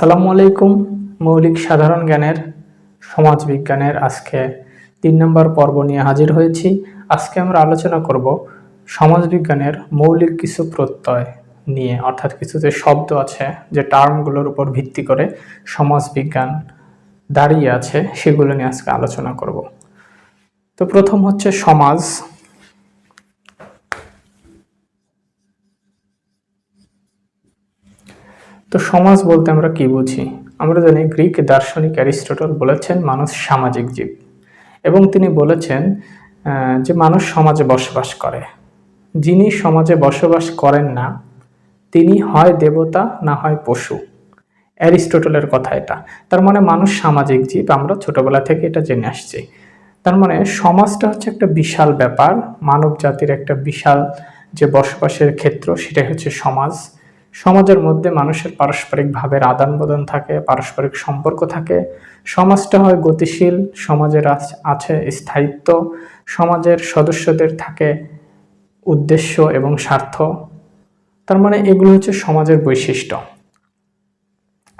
আসসালামু আলাইকুম, মৌলিক সাধারণ জ্ঞানের সমাজ বিজ্ঞানের আজকে তিন নম্বর পর্ব নিয়ে হাজির হয়েছি। আজকে আমরা আলোচনা করব সমাজ বিজ্ঞানের মৌলিক কিছু প্রত্যয় নিয়ে, অর্থাৎ কিছু যে শব্দ আছে, যে টার্মগুলোর উপর ভিত্তি করে সমাজ বিজ্ঞান দাঁড়িয়ে আছে, সেগুলো নিয়ে আজকে আলোচনা করব। তো প্রথম হচ্ছে সমাজ। তো সমাজ বলতে আমরা কি বুঝি? আমরা জানি গ্রিক দার্শনিক অ্যারিস্টটল বলেছেন মানুষ সামাজিক জীব। এবং তিনি বলেছেন যে মানুষ সমাজে বসবাস করে। যিনি সমাজে বসবাস করেন না, তিনি হয় দেবতা না হয় পশু। অ্যারিস্টটলের কথা এটা। তার মানে মানুষ সামাজিক জীব, আমরা ছোটবেলা থেকে এটা জেনে আসছি। তার মানে সমাজটা হচ্ছে একটা বিশাল ব্যাপার মানব জাতির একটা বিশাল যে বসবাসের ক্ষেত্র, সেটাই হচ্ছে সমাজ। সমাজের মধ্যে মানুষের পারস্পরিক ভাবের আদান প্রদান থাকে, পারস্পরিক সম্পর্ক থাকে। সমাজটা হয় গতিশীল, সমাজের আছে স্থায়িত্ব, সমাজের সদস্যদের থাকে উদ্দেশ্য এবং স্বার্থ। তার মানে এগুলো হচ্ছে সমাজের বৈশিষ্ট্য।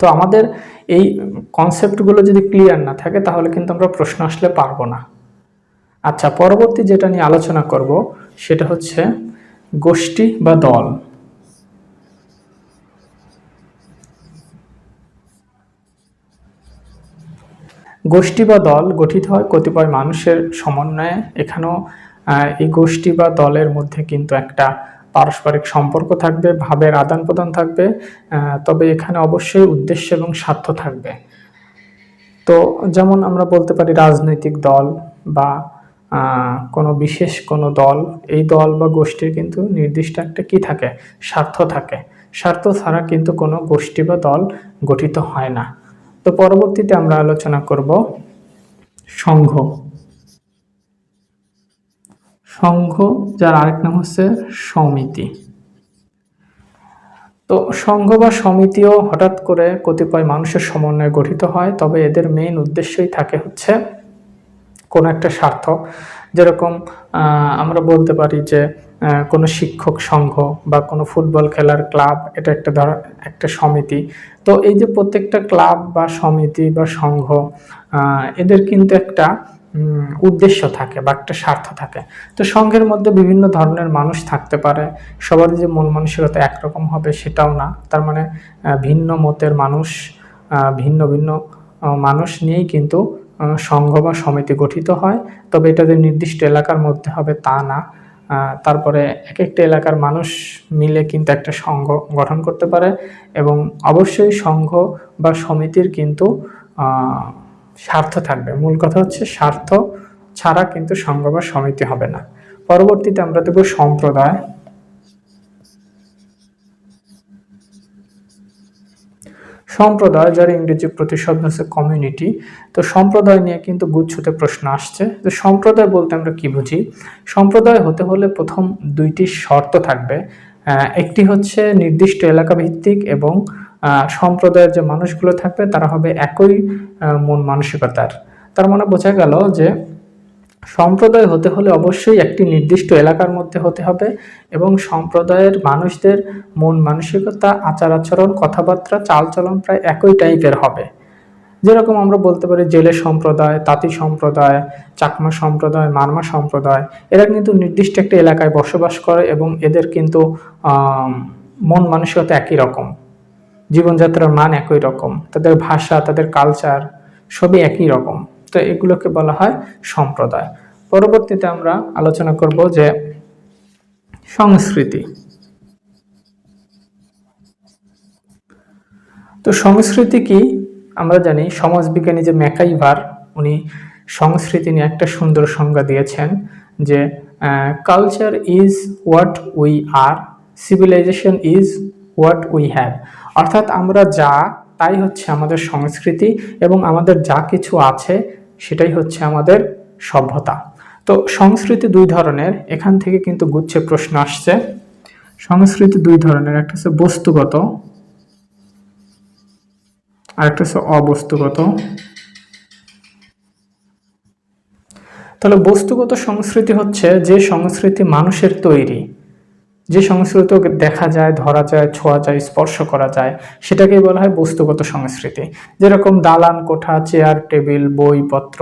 তো আমাদের এই কনসেপ্টগুলো যদি ক্লিয়ার না থাকে, তাহলে কিন্তু আমরা প্রশ্ন আসলে পারব না। আচ্ছা পরবর্তী যেটা নিয়ে আলোচনা করব, সেটা হচ্ছে গোষ্ঠী বা দল। গোষ্ঠী বা দল গঠিত হয় কতিপয় মানুষের সমন্বয়ে। এখানেও এই গোষ্ঠী বা দলের মধ্যে কিন্তু একটা পারস্পরিক সম্পর্ক থাকবে, ভাবের আদান প্রদান থাকবে তবে এখানে অবশ্যই উদ্দেশ্য এবং স্বার্থ থাকবে। তো যেমন আমরা বলতে পারি রাজনৈতিক দল বা কোনো বিশেষ কোনো দল, এই দল বা গোষ্ঠীর কিন্তু নির্দিষ্ট একটা কি থাকে? স্বার্থ থাকে। স্বার্থ ছাড়া কিন্তু কোনো গোষ্ঠী বা দল গঠিত হয় না। তো পরবর্তীতে আমরা আলোচনা করব সংঘ। সংঘ, যার আরেক নাম হচ্ছে সমিতি। তো সংঘ বা সমিতিও হঠাৎ করে কতিপয় মানুষের সমন্বয়ে গঠিত হয়, তবে এদের মেইন উদ্দেশ্যই থাকে হচ্ছে কোনো একটা স্বার্থ। যেরকম আমরা বলতে পারি যে কোনো শিক্ষক সংঘ বা কোনো ফুটবল খেলার ক্লাব, এটা একটা ধর, একটা সমিতি। তো এই যে প্রত্যেকটা ক্লাব বা সমিতি বা সংঘ এদের কিন্তু একটা উদ্দেশ্য থাকে বা একটা স্বার্থ থাকে। তো সংঘের মধ্যে বিভিন্ন ধরনের মানুষ থাকতে পারে। সবার যে মন মানসিকতা একরকম হবে সেটাও না। তার মানে ভিন্ন মতের মানুষ ভিন্ন ভিন্ন মানুষ নিয়েই কিন্তু সংঘ বা সমিতি গঠিত হয়। তবে এটা যে নির্দিষ্ট এলাকার মধ্যে হবে তা না। তারপরে এক একটা এলাকার মানুষ মিলে কিন্তু একটা সংঘ গঠন করতে পারে এবং অবশ্যই সংঘ বা সমিতির কিন্তু স্বার্থ থাকবে। মূল কথা হচ্ছে স্বার্থ ছাড়া কিন্তু সংঘ বা সমিতি হবে না। পরবর্তীতে আমরা দেখব সম্প্রদায়। সম্প্রদায় যার ইংরেজি প্রতিশব্দ হচ্ছে কমিউনিটি তো সম্প্রদায় নিয়ে কিন্তু গুচ্ছতে প্রশ্ন আসছে। তো সম্প্রদায় বলতে আমরা কি বুঝি? সম্প্রদায় হতে হলে প্রথম দুইটি শর্ত থাকবে। একটি হচ্ছে নির্দিষ্ট এলাকা ভিত্তিক এবং সম্প্রদায়ের যে মানুষগুলো থাকবে তারা হবে একই মন মানসিকতার। তার মানে বোঝা গেল যে সম্প্রদায় হতে হলে অবশ্যই একটি নির্দিষ্ট এলাকার মধ্যে হতে হবে এবং সম্প্রদায়ের মানুষদের মন মানসিকতা আচার আচরণ কথাবার্তা, চালচলন প্রায় একই টাইপের হবে। যেরকম আমরা বলতে পারি জেলে সম্প্রদায়, তাঁতি সম্প্রদায়, চাকমা সম্প্রদায়, মারমা সম্প্রদায়, এরা কিন্তু নির্দিষ্ট একটা এলাকায় বসবাস করে এবং এদের কিন্তু মন মানসিকতা একই রকম। জীবনযাত্রার মান একই রকম। তাদের ভাষা, তাদের কালচার সবই একই রকম। তো এগুলোকে বলা হয় সম্প্রদায়। পরবর্তীতে আমরা আলোচনা করব যে সংস্কৃতি। তো সংস্কৃতি কি? আমরা জানি সমাজবিজ্ঞানী যে ম্যাকাইভার, উনি সংস্কৃতি নিয়ে একটা সুন্দর সংজ্ঞা দিয়েছেন যে culture is what we are civilization is what we have অর্থাৎ আমরা যা, তাই হচ্ছে আমাদের সংস্কৃতি এবং আমাদের যা কিছু আছে সেটাই হচ্ছে আমাদের সভ্যতা। তো সংস্কৃতি দুই ধরনের, এখান থেকে কিন্তু গুচ্ছে প্রশ্ন আসছে। সংস্কৃতি দুই ধরনের, একটা হচ্ছে বস্তুগত, আরেকটা হচ্ছে অবস্তুগত। তাহলে বস্তুগত সংস্কৃতি হচ্ছে যে সংস্কৃতি মানুষের তৈরি যে সংস্কৃতি দেখা যায়, ধরা যায়, ছোঁয়া যায়, স্পর্শ করা যায়, সেটাকেই বলা হয় বস্তুগত সংস্কৃতি। যেরকম দালান কোঠা, চেয়ার, টেবিল বইপত্র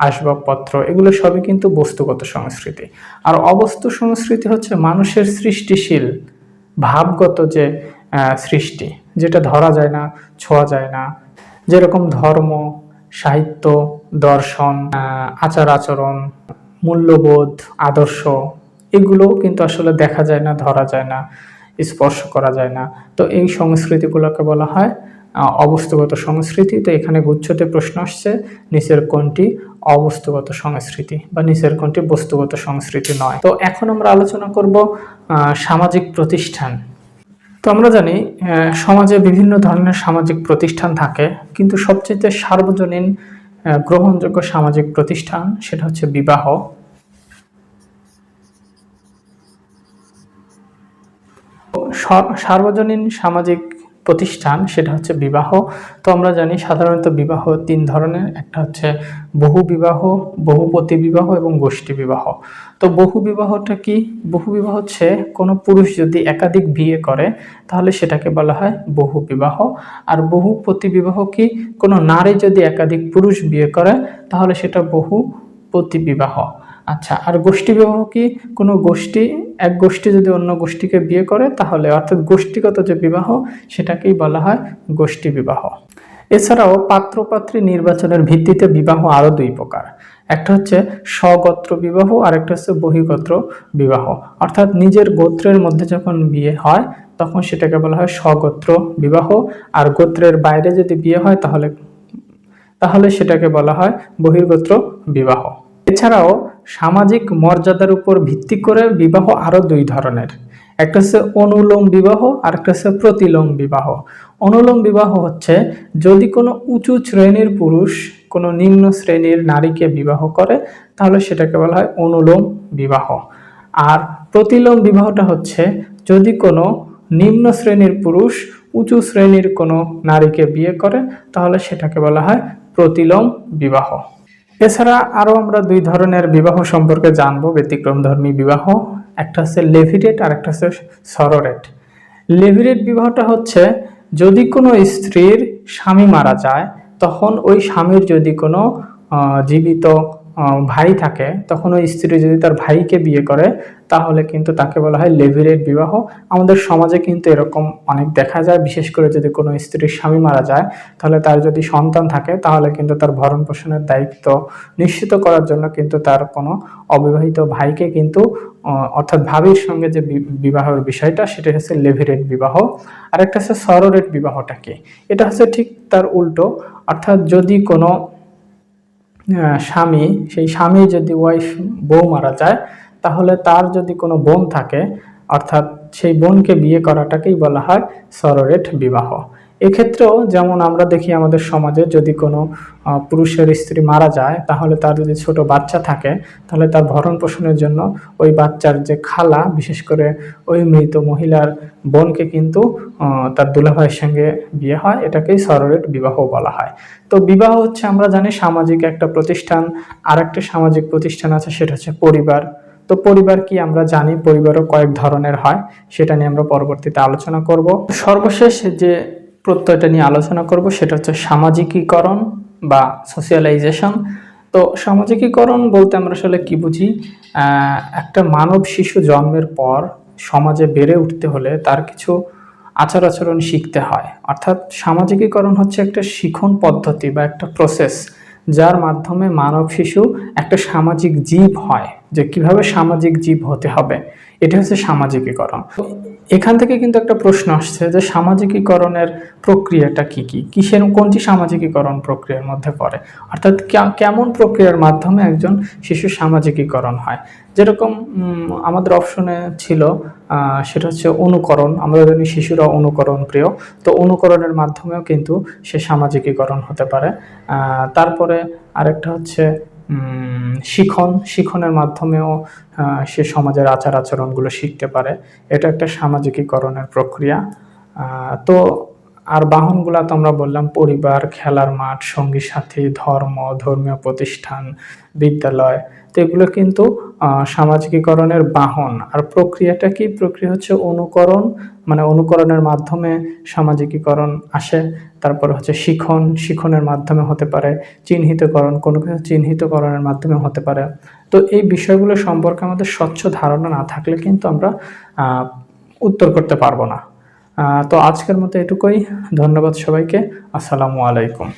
আসবাবপত্র, এগুলো সবই কিন্তু বস্তুগত সংস্কৃতি। আর অবস্তু সংস্কৃতি হচ্ছে মানুষের সৃষ্টিশীল, ভাবগত যে সৃষ্টি, যেটা ধরা যায় না, ছোঁয়া যায় না। যেরকম ধর্ম, সাহিত্য, দর্শন আচার আচরণ, মূল্যবোধ, আদর্শ এগুলো কিন্তু আসলে দেখা যায় না, ধরা যায় না, স্পর্শ করা যায় না। তো এই সংস্কৃতিগুলোকে বলা হয় অবস্তুগত সংস্কৃতি। তো এখানে গুচ্ছতে প্রশ্ন আসছে, নিচের কোনটি অবস্তুগত সংস্কৃতি বা নিচের কোনটি বস্তুগত সংস্কৃতি নয়? তো এখন আমরা আলোচনা করব সামাজিক প্রতিষ্ঠান। তো আমরা জানি সমাজে বিভিন্ন ধরনের সামাজিক প্রতিষ্ঠান থাকে, কিন্তু সবচেয়ে সার্বজনীন গ্রহণযোগ্য সামাজিক প্রতিষ্ঠান সেটা হচ্ছে বিবাহ। সার্বজনীন সামাজিক প্রতিষ্ঠান, সেটা হচ্ছে বিবাহ। তো আমরা জানি সাধারণত বিবাহ তিন ধরনের। একটা হচ্ছে বহু বিবাহ বহুপতি বিবাহ এবং গোষ্ঠী বিবাহ। তো বহু বিবাহটা কি? বহু বিবাহ হচ্ছে কোনো পুরুষ যদি একাধিক বিয়ে করে, তাহলে সেটাকে বলা হয় বহু বিবাহ। আর বহুপতি বিবাহ কি? কোনো নারী যদি একাধিক পুরুষ বিয়ে করে, তাহলে সেটা বহু বিবাহ। আচ্ছা আর গোষ্ঠী বিবাহ কি কোনো গোষ্ঠী, এক গোষ্ঠী যদি অন্য গোষ্ঠীকে বিয়ে করে, তাহলে অর্থাৎ গোষ্ঠীগত যে বিবাহ, সেটাকেই বলা হয় গোষ্ঠী বিবাহ এছাড়াও পাত্রপাত্রী নির্বাচনের ভিত্তিতে বিবাহ আরও দুই প্রকার। একটা হচ্ছে স্বগোত্র বিবাহ আর একটা হচ্ছে বহিগোত্র বিবাহ। অর্থাৎ নিজের গোত্রের মধ্যে যখন বিয়ে হয়, তখন সেটাকে বলা হয় স্বগোত্র বিবাহ। আর গোত্রের বাইরে যদি বিয়ে হয়, তাহলে তাহলে সেটাকে বলা হয় বহির্গোত্র বিবাহ। এছাড়াও সামাজিক মর্যাদার উপর ভিত্তি করে বিবাহ আরও দুই ধরনের। একটা হচ্ছে অনুলোম বিবাহ আর একটা হচ্ছে প্রতিলোম বিবাহ। অনুলোম বিবাহ হচ্ছে যদি কোনো উঁচু শ্রেণির পুরুষ কোনো নিম্ন শ্রেণির নারীকে বিবাহ করে, তাহলে সেটাকে বলা হয় অনুলোম বিবাহ। আর প্রতিলোম বিবাহটা হচ্ছে যদি কোনো নিম্ন শ্রেণির পুরুষ উঁচু শ্রেণির কোনো নারীকে বিয়ে করে, তাহলে সেটাকে বলা হয় প্রতিলোম বিবাহ। এছাড়া আরও আমরা দুই ধরনের বিবাহ সম্পর্কে জানব ব্যতিক্রমধর্মী বিবাহ। একটা হচ্ছে লেভিরেট আর একটা হচ্ছে সরোরেট। লেভিরেট বিবাহটা হচ্ছে যদি কোনো স্ত্রীর স্বামী মারা যায়, তখন ওই স্বামীর যদি কোনো জীবিত ভাই থাকে, তখন ওই স্ত্রী যদি তার ভাইকে বিয়ে করে তাহলে কিন্তু তাকে বলা হয় লেভিরেট বিবাহ। আমাদের সমাজে কিন্তু এরকম অনেক দেখা যায়, বিশেষ করে যদি কোনো স্ত্রীর স্বামী মারা যায়, তাহলে তার যদি সন্তান থাকে, তাহলে কিন্তু তার ভরণ পোষণের দায়িত্ব নিশ্চিত করার জন্য কিন্তু তার কোনো অবিবাহিত ভাইকে কিন্তু অর্থাৎ ভাবির সঙ্গে যে বিবাহের বিষয়টা, সেটা হচ্ছে লেভিরেট বিবাহ। আর একটা হচ্ছে সরোরেট বিবাহটা কি? এটা হচ্ছে ঠিক তার উল্টো। অর্থাৎ যদি কোনো স্বামী, সেই স্বামী যদি ওয়াইফ বউ মারা যায় তাহলে তার যদি কোনো বোন থাকে, অর্থাৎ সেই বোনকে বিয়ে করাটাকেই বলা হয় সরোরেট বিবাহ। এক্ষেত্রেও যেমন আমরা দেখি আমাদের সমাজে যদি কোনো পুরুষের স্ত্রী মারা যায়, তাহলে তার যদি ছোট বাচ্চা থাকে, তাহলে তার ভরণ পোষণের জন্য ওই বাচ্চার যে খালা, বিশেষ করে ওই মৃত মহিলার বোনকে কিন্তু তার দুলাভাইয়ের সঙ্গে বিয়ে হয়, এটাকেই সরোরেট বিবাহ বলা হয়। তো বিবাহ হচ্ছে আমরা জানি সামাজিক একটা প্রতিষ্ঠান আর একটা সামাজিক প্রতিষ্ঠান আছে, সেটা হচ্ছে পরিবার। তো পরিবার কি আমরা জানি, পরিবারও কয়েক ধরনের হয়, সেটা নিয়ে আমরা পরবর্তীতে আলোচনা করব। সর্বশেষ যে প্রত্যয়টা নিয়ে আলোচনা করব, সেটা হচ্ছে সামাজিকীকরণ বা সোশিয়ালাইজেশন। তো সামাজিকীকরণ বলতে আমরা আসলে কি বুঝি? একটা মানব শিশু জন্মের পর সমাজে বেড়ে উঠতে হলে তার কিছু আচার আচরণ শিখতে হয়। অর্থাৎ সামাজিকীকরণ হচ্ছে একটা শিখন পদ্ধতি বা একটা প্রসেস যার মাধ্যমে মানব শিশু একটা সামাজিক জীব হয় যে কীভাবে সামাজিক জীব হতে হবে। এটা হচ্ছে সামাজিকীকরণ। এখান থেকে কিন্তু একটা প্রশ্ন আসছে যে সামাজিকীকরণের প্রক্রিয়াটা কি কি? কিসের, কোনটি সামাজিকীকরণ প্রক্রিয়ার মধ্যে পড়ে? অর্থাৎ কেমন প্রক্রিয়ার মাধ্যমে একজন শিশু সামাজিকীকরণ হয়? যেরকম আমাদের অপশনে ছিল সেটা হচ্ছে অনুকরণ। আমরা জানি শিশুরা অনুকরণ প্রিয়। তো অনুকরণের মাধ্যমেও কিন্তু সে সামাজিকীকরণ হতে পারে। তারপরে আরেকটা হচ্ছে শিখন শিখনের মাধ্যমেও সে সমাজের আচার আচরণগুলো শিখতে পারে। এটা একটা সামাজিকীকরণের প্রক্রিয়া। তো আর বাহনগুলা তো আমরা বললাম পরিবার, খেলার মাঠ সঙ্গী সাথী ধর্ম, ধর্মীয় প্রতিষ্ঠান, বিদ্যালয়। তো এগুলো কিন্তু সামাজিকীকরণের বাহন। আর প্রক্রিয়াটা কি? প্রক্রিয়া হচ্ছে অনুকরণ মানে অনুকরণের মাধ্যমে সামাজিকীকরণ আসে। তারপর হচ্ছে শিখন, শিখনের মাধ্যমে হতে পারে। চিহ্নিতকরণ, কোনো কিছু চিহ্নিতকরণের মাধ্যমে হতে পারে। তো এই বিষয়গুলো সম্পর্কে আমাদের স্বচ্ছ ধারণা না থাকলে কিন্তু আমরা উত্তর করতে পারব না। তো আজকের মতো এটুকুই। ধন্যবাদ সবাইকে। আসসালামু আলাইকুম।